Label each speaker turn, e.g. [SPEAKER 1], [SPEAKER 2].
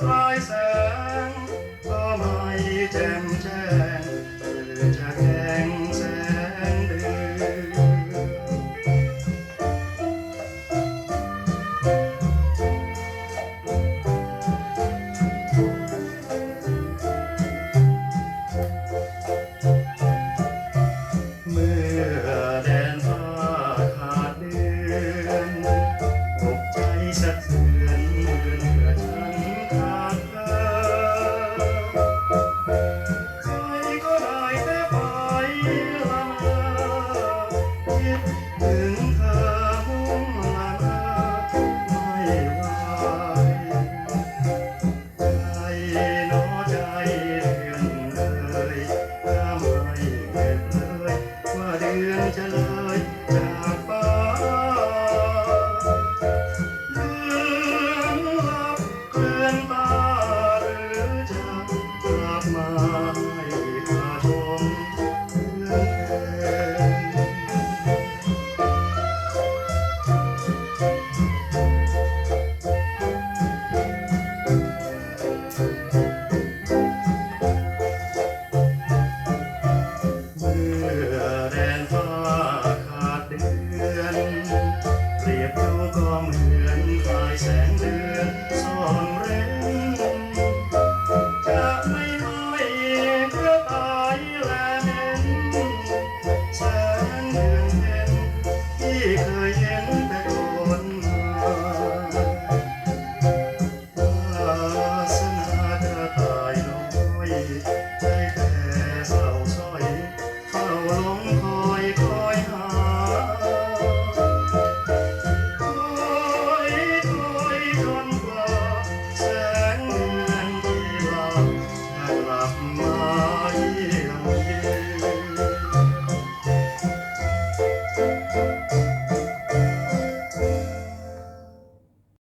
[SPEAKER 1] คลายแสงก็ไม่แจ่มแจ้งเรือจะแก้ জানা and